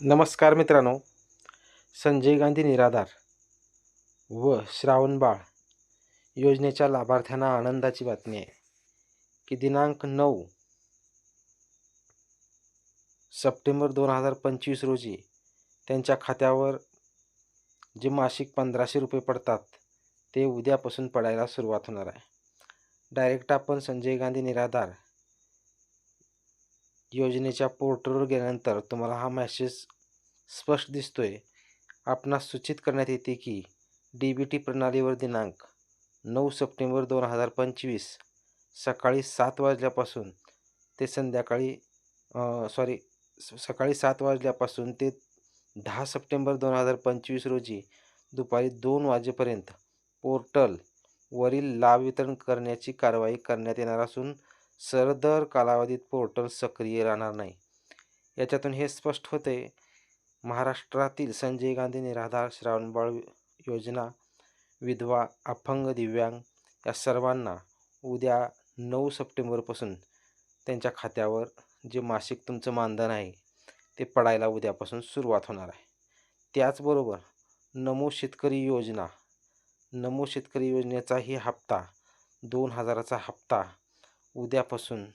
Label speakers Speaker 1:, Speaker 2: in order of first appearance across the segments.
Speaker 1: नमस्कार मित्रांनो. संजय गांधी निराधार व श्रावणबाळ योजनेच्या लाभार्थ्यांना आनंदाची बातमी आहे की दिनांक नऊ सप्टेंबर दोन हजार पंचवीस रोजी त्यांच्या खात्यावर जे मासिक पंधराशे रुपये पडतात ते उद्यापासून पडायला सुरुवात होणार आहे. डायरेक्ट आपण संजय गांधी निराधार योजनेच्या पोर्टलवर गेल्यानंतर तुम्हाला हा मॅसेज स्पष्ट दिसतोय. आपणास सूचित करण्यात येते की डी बी टी प्रणालीवर दिनांक नऊ सप्टेंबर दोन हजार पंचवीस सकाळी सात वाजल्यापासून ते संध्याकाळी सॉरी सकाळी सात वाजल्यापासून ते दहा सप्टेंबर दोन हजार पंचवीस रोजी दुपारी दोन वाजेपर्यंत पोर्टलवरील लाभ वितरण करण्याची कारवाई करण्यात येणार असून सरदर कालावधीत पोर्टल सक्रिय राहणार नाही. याच्यातून हे स्पष्ट होते महाराष्ट्रातील संजय गांधी निराधार श्रावणबाळ योजना विधवा अपंग दिव्यांग या सर्वांना उद्या नऊ सप्टेंबरपासून त्यांच्या खात्यावर जे मासिक तुमचं मानधन आहे ते पडायला उद्यापासून सुरुवात होणार आहे. त्याचबरोबर नमो शेतकरी योजना नमो शेतकरी योजनेचाही हप्ता दोन हजाराचा हप्ता उद्यापासून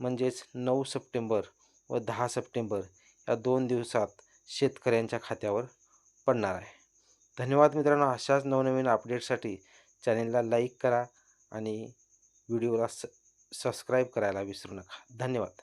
Speaker 1: म्हणजेच नऊ सप्टेंबर व दहा सप्टेंबर या दोन दिवसात शेतकऱ्यांच्या खात्यावर पडणार आहे. धन्यवाद मित्रांनो. अशाच नवनवीन अपडेटसाठी चॅनेलला लाईक करा आणि व्हिडिओला स सबस्क्राईब करायला विसरू नका. धन्यवाद.